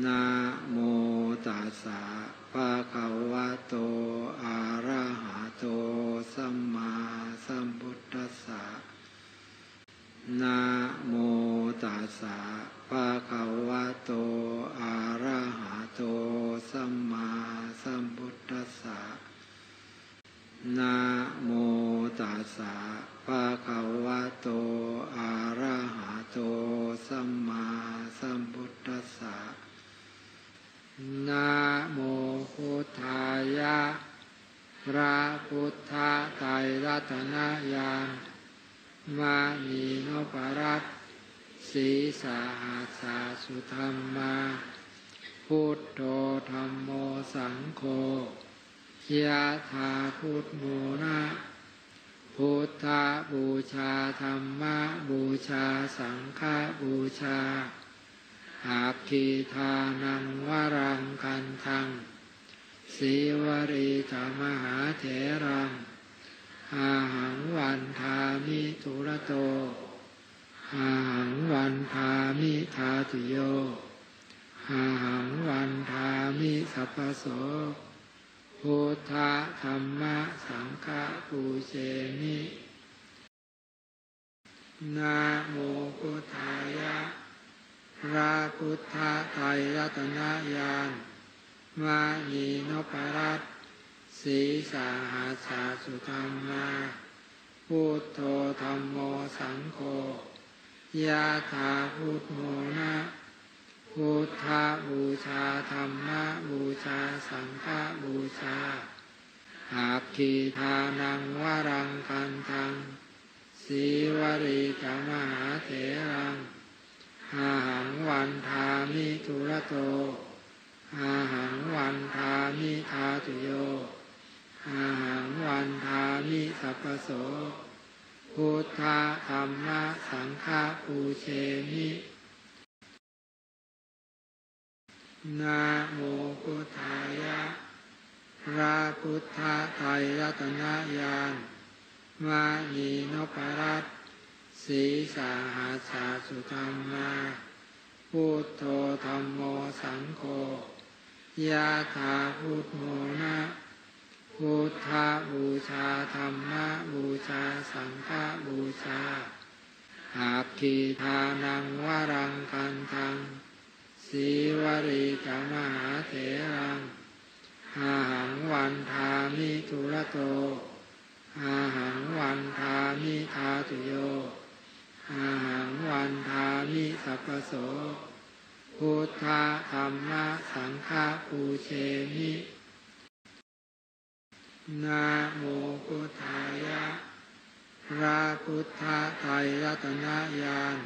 นะโมตัสสะภะคะวะโตอะระหะโตสัมมาสัมพุทธัสสะนะโมตัสสะภะคะวะโตอะระหะโตสัมมาสัมพุทธัสสะนะโมตัสสะภะคะวะโตอะระหะโตสัมมาสัมพุทธัสสะนะโมพุทธายะ พระพุทธไตรรัตนญาณมานีนปรัตสีสาหัสาสุธรรมา พุทโธธรรมโมสังโฆยะถาพุทโมนะพุทธบูชาธรรมบูชาสังฆบูชาอาคีทานังวรังกันทัง สีวรีธรรมหาเถรังอาหังวันทามิทุระโตอาหังวันทามิทาตุโยอาหังวันทามิสัพโสพุทธธรรมสังฆปูเชมินะโมพุทธายะพระพุทธไตรรัตนญาณ มานีนปรัตสีสาหาสาสุธรรมาพุทโธธรรมโมสังโฆยะถาพุทโมนะพุทธบูชาธรรมะบูชาสังฆบูชาอาคีทานังวรังกันทังสีวรีกมหาเถรังอาหังวันทามิทุระโต อาหังวันทามิทาตุโย อาหังวันทามิสัพโส พุทธธรรมะสังฆปูเชมินะโมพุทธายะพระพุทธไตรรัตนญาณมานีนปรัตสีสาหาสาสุธรรมาพุทโธธรรมโมสังโฆ ยะถาพุทโมนะพุทธบูชาธรรมบูชาสังฆบูชาอาคีทานังวรังกันทังสีวรีกมหาเถรังอาหังวันทามิทุระโตอาหังวันทามิทาตุโยอาหังวันทามิสัพพโส พุทธธรรมสังฆปูเชมินะโมพุทธายะพระพุทธไตรรัตนญาณ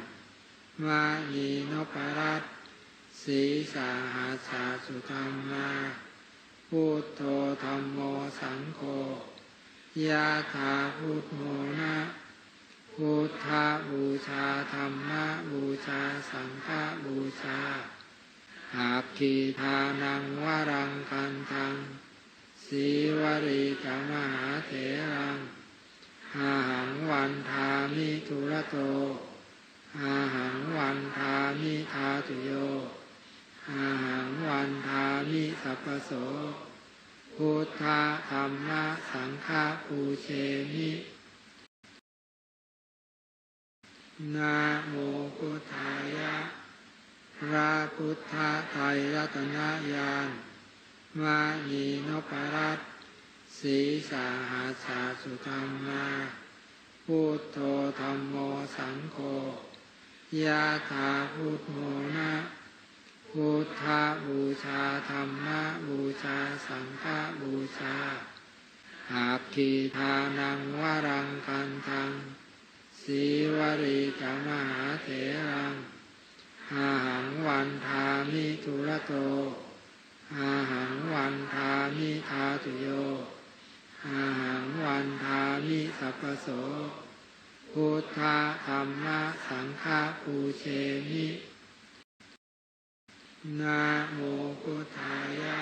มานีนปรัตสีสาหาสาสุธรรมาพุทโธธรรมโมสังโฆยะถาพุทโมนะ พุทธบูชาธรรมบูชาสังฆบูชาอาคีทานังวรังกันทังสีวรีกมหาเถรังอาหังวันทามิทุระโตอาหังวันทามิทาตุโยอาหังวันทามิสัพพโสพุทธธรรมสังฆปูเชมิ นะโมพุทธายะพระพุทธไตรรัตนญาณมานีนปรัตน์สีสาหาสาสุธรรมาพุทโธธรรมโมสังโฆยะถาพุทโมนะพุทธบูชาธรรมบูชาสังฆบูชาอาคีทานังวรังกันทัง สีวรีกมหาเถรังอาหังวันทามิทุระโตอาหังวันทามิทาตุโยอาหังวันทามิสัพโสพุทธธรรมะสังฆปูเชมินะโมพุทธายะ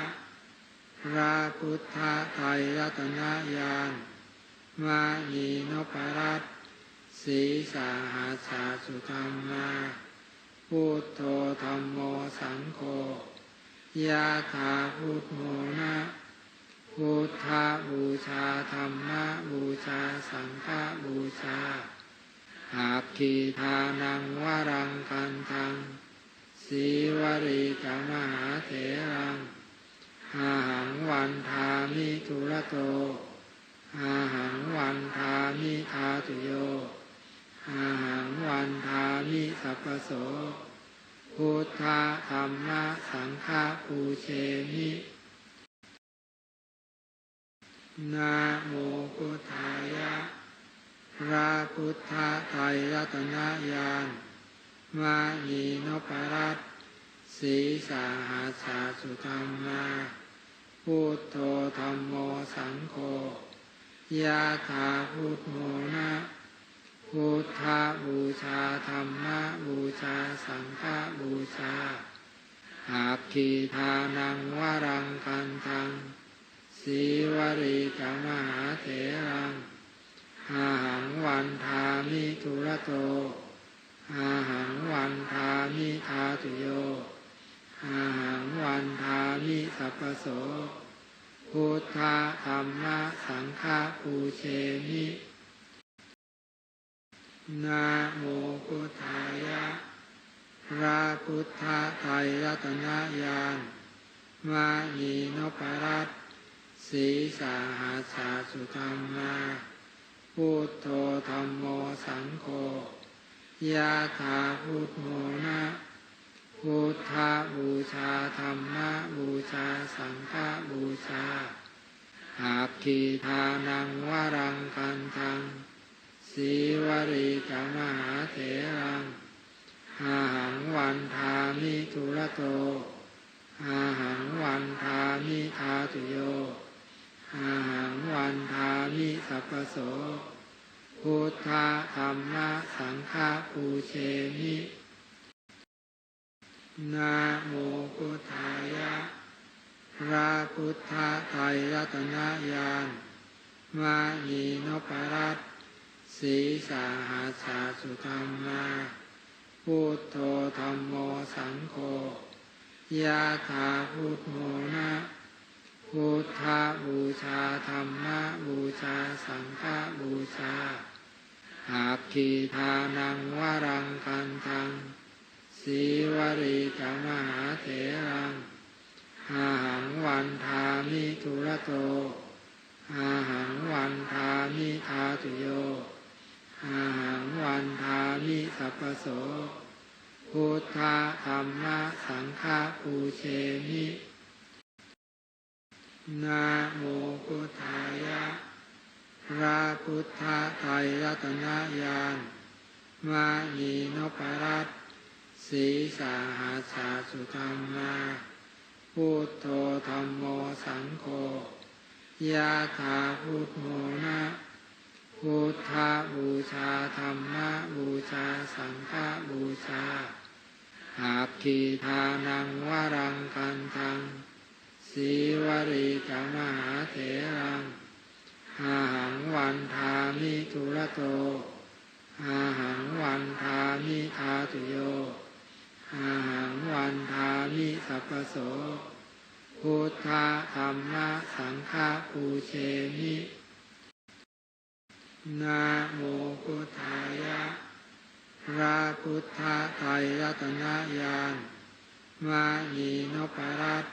พระพุทธไตรรัตนญาณมานีนปรัตน สีสาหาสาสุธรรมาพุทโธธรรมโมสังโฆยะถาพุทโมนะพุทธบูชาธรรมะบูชาสังฆบูชาอาคีทานังวรังกันทังสีวรีกมหาเถรังอาหังวันทามิทุระโตอาหังวันทามิทาตุโย อาหังวันทามิสัพโสพุทธธรรมะสังฆปูเชมินะโมพุทธายะพระพุทธไตรรัตนญาณมานีนปรัตสีสาหาสาสุธรรมาพุทโธธรรมโมสังโฆยะถาพุทโมนะ พุทธบูชาธรรมบูชาสังฆบูชาอาคีทานังวรังกันทังสีวรีกมหาเถรังอาหังวันทามิทุระโตอาหังวันทามิทาตุโยอาหังวันทามิสัพพโสพุทธธรรมสังฆปูเชมิ นะโมพุทธายะพระพุทธไตรรัตนญาณมานีนปรัตสีสาหาสาสุธรรมาพุทโธธรรมโมสังโฆยะถาพุทโมนะพุทธบูชาธรรมะบูชาสังฆบูชาอาคีทานังวรังกันทัง สีวรีกมหาเถรังอาหังวันทามิทุระโตอาหังวันทามิทาตุโยอาหังวันทามิสัพโสพุทธธรรมะสังฆปูเชมินะโมพุทธายะพระพุทธไตรรัตนญาณมานีนปรัต สีสาหาสาสุธรรมาพุทโธธรรมโมสังโฆยะถาพุทโมนะพุทธาบูชาธรรมบูชาสังฆบูชาอาคีทานังวรังกันทังสีวรีกมหาเถรังอาหังวันทามิทุระโตอาหังวันทามิทาตุโย อาหังวันทามิสัพโสพุทธธรรมะสังฆปูเชมินะโมพุทธายะพระพุทธไตรรัตนญาณมานีนปรัตสีสาหาสาสุธรรมาพุทโธธรรมโมสังโฆยะถาพุทโมนะ พุทธบูชาธรรมบูชาสังฆบูชาอาคีทานังวรังกันทังสีวรีกมหาเถรังอาหังวันทามิทุระโตอาหังวันทามิทาตุโยอาหังวันทามิสัพพโสพุทธธรรมสังฆปูเชมิ นะโมพุทธายะพระพุทธไตรรัตนญาณมานีนปรัต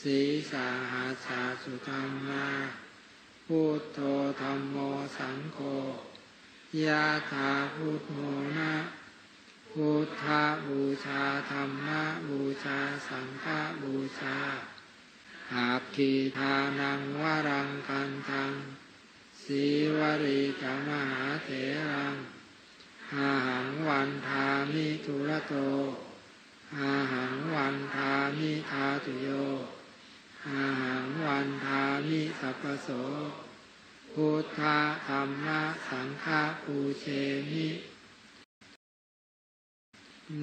สีสาหาสาสุธรรมาพุทโธธรรมโมสังโฆยะถาพุทโมนะพุทธบูชาธรรมบูชาสังฆบูชาอาคีทานังวรังกันทัง สีวรีกมหาเถรังอาหังวันทามิทุระโตอาหังวันทามิทาตุโยอาหังวันทามิสัพโสพุทธธรรมะสังฆปูเชมิ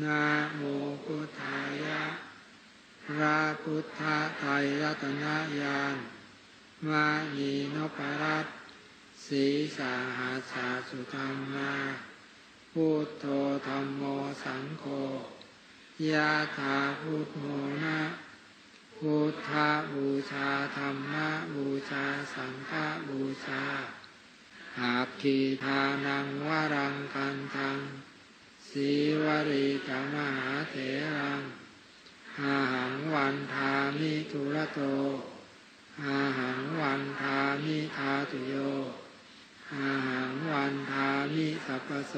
นะโมพุทธายะพระพุทธไตรรัตนญาณมานีนปรัต สีสาหาสาสุธรรมาพุทโธธรรมโมสังโฆยะถาพุทโมนะพุทธบูชาธรรมะบูชาสังฆบูชาอาคีทานังวรังกันทังสีวริกมหาเถรังอาหังวันทามิทุระโตอาหังวันทามิทาตุโย อาหังวันทามิสัพโส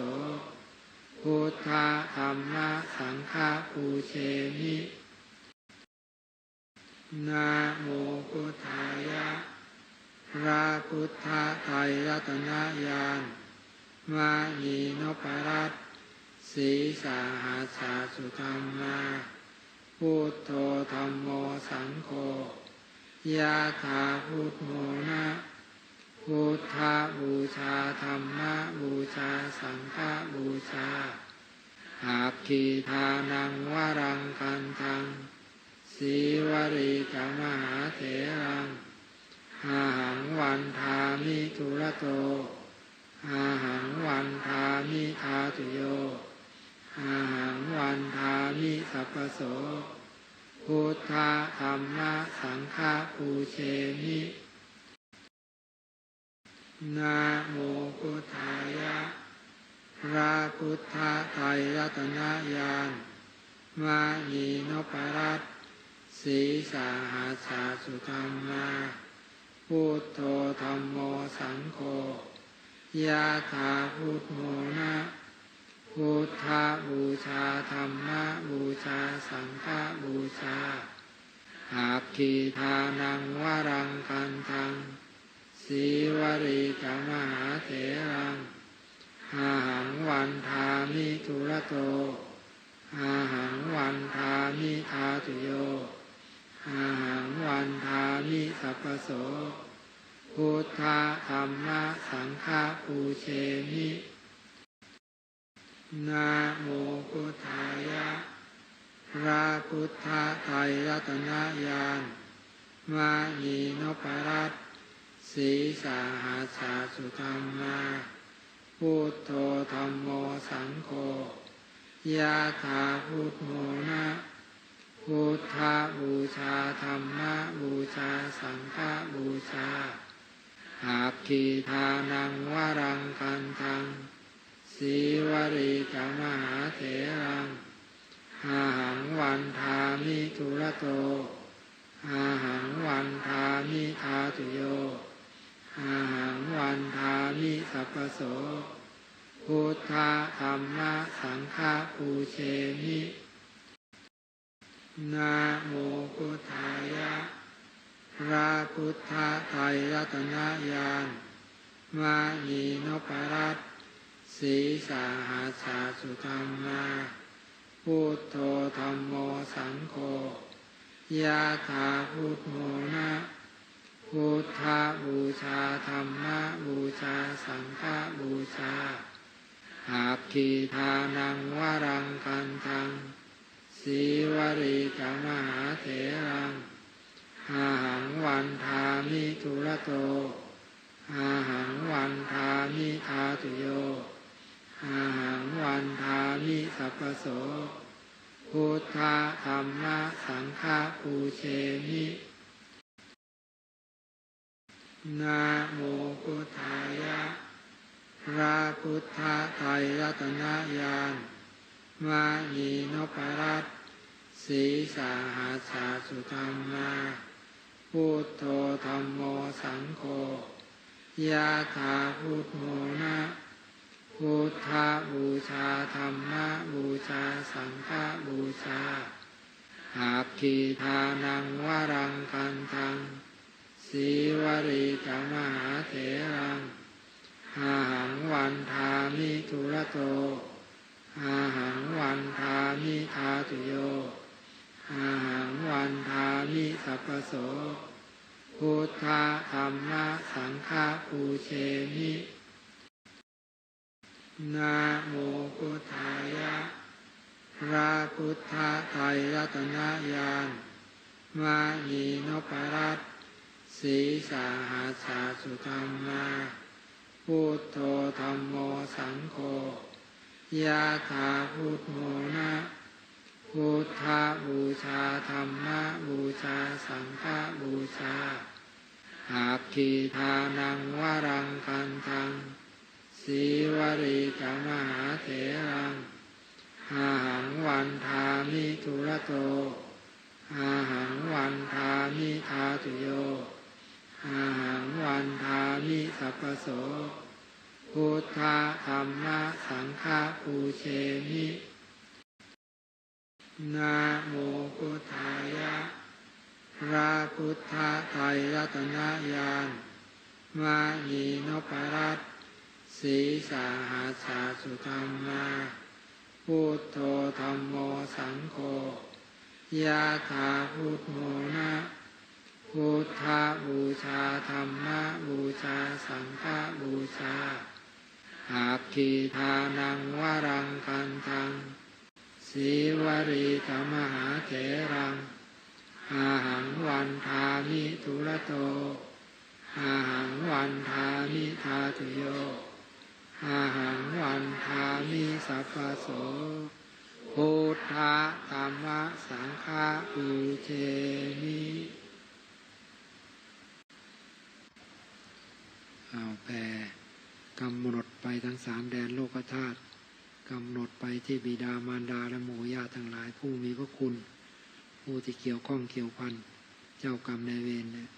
พุทธธรรมะสังฆปูเชมินะโมพุทธายะพระพุทธไตรรัตนญาณมานีนปรัตสีสาหาสาสุธรรมาพุทโธธรรมโมสังโฆยาถาพุทโมนะ พุทธบูชาธรรมบูชาสังฆบูชาอาคีทานังวรังกันทังสีวริกมหาเถรังอาหังวันทามิทุระโตอาหังวันทามิทาตุโยอาหังวันทามิสัพพโสพุทธธรรมสังฆปูเชมิ นะโมพุทธายะพระพุทธไตรรัตนญาณมานีนปรัตสีสาหาสาสุธรรมาพุทโธธรรมโมสังโฆยาถาพุทโมนะพุทธบูชาธรรมบูชาสังฆบูชาอาคีทานังวรังกันทัง สีวริกมหาเถรังอาหังวันทามิทุระโตอาหังวันทามิทาตุโยอาหังวันทามิสัพโสพุทธธรรมะสังฆปูเชมินะโมพุทธายะพระพุทธไตรรัตนญาณมานีนปรัต สีสาหาสาสุธรรมาพุทโธธรรมโมสังโฆยาถาพุทโมนะพุทธบูชาธรรมะบูชาสังฆบูชาอาคีทานังวรังกันทังสีวริกมหาเถรังอาหังวันทามิทุระโตอาหังวันทามิทาตุโย อาหังวันทามิสัพโสพุทธะธรรมะสังฆปูเชมินะโมพุทธายะพระพุทธไตรรัตนญาณมานีนปรัตสีสาหาสาสุธรรมาพุทโธธรรมโมสังโฆยาถาพุทโมนะ พุทธบูชาธรรมบูชาสังฆบูชาอาคีทานังวรังกันทังสีวริกมหาเถรังอาหังวันทามิทุระโตอาหังวันทามิทาตุโยอาหังวันทามิสัพพโสพุทธธรรมสังฆปูเชมิ นะโมพุทธายะพระพุทธไตรรัตนญาณมานีนปรัตสีสาหาสาสุธรรมาพุทโธธรรมโมสังโฆยาถาพุทโมนะพุทธบูชาธรรมะบูชาสังฆบูชาอาคีทานังวรังกันทัง สีวริกมหาเถรังอาหังวันทามิทุระโตอาหังวันทามิทาตุโยอาหังวันทามิสัพพโสพุทธะธรรมะสังฆปูเชมินะโมพุทธายะพระพุทธไตรรัตนญาณมานีนปรัต สีสาหาสาสุธรรมาพุทโธธรรมโมสังโฆยาถาพุทโมนะพุทธบูชาธรรมะบูชาสังฆบูชาอาคีทานังวรังกันทังสีวรีกมหาเถรังอาหังวันทามิทุระโตอาหังวันทามิทาตุโย อาหังวันทามิสัพโสพุทธธรรมะสังฆปูเชมินะโมพุทธายะพระพุทธไตรรัตนญาณมานีนพรัตน์สีสาหาสาสุธรรมาพุทโธธรรมโมสังโฆยะถาพุทโมนะ พุทธบูชาธรรมบูชาสังฆบูชาอาคีทานังวรังกันทังสีวรีกมหาเถรัง อาหังวันทามิทุระโต อาหังวันทามิทาตุโย อาหังวันทามิสัพพโสพุทธธรรมสังฆาอุเชมิ เอาแปลกำหนดไปทั้งสามแดนโลกธาตุกำหนดไปที่บิดามารดาและหมู่ญาติทั้งหลายผู้มีพระคุณ ผู้ที่เกี่ยวข้องเกี่ยวพันเจ้ากรรมนายเวรเนี่ย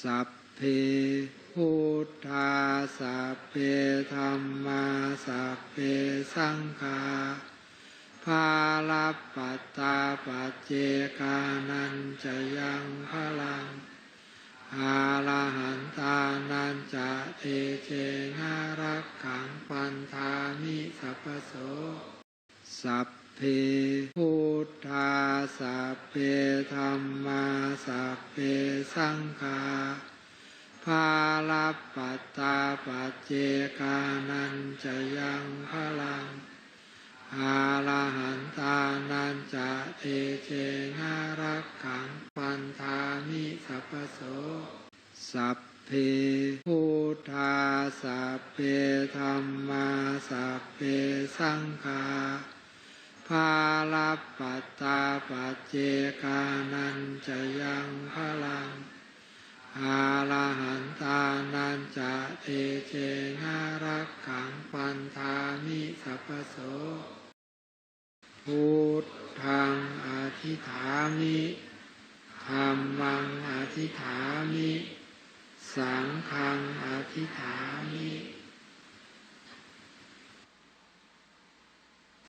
สัพเพพุทธาสัพเพธรรมาสัพเพสังฆาภาลปัตตาปัจเจกานันจะยังพลัง อาลาหันตานันจะเอเจนารักขังปันธามิสัพโสสัพเพทธาสัพเพธรรมาสัพเพสังฆาภาลปัตตาปัจเจกานันจะยังพลัง อาลาหันตานันจะเตเจนารักขังปันธามิสัพพโส สัพเพพุทธาสัพเพธ รรมาสัพเพสังฆาภาลปัตตาปัจเจกานันจะยังพลังอาลาหันตานันจะเตเจนารักขังปันธามิสัพโสพุทธังอธิฐามิธรรมังอธิฐามิ สังฆังอธิฐามิ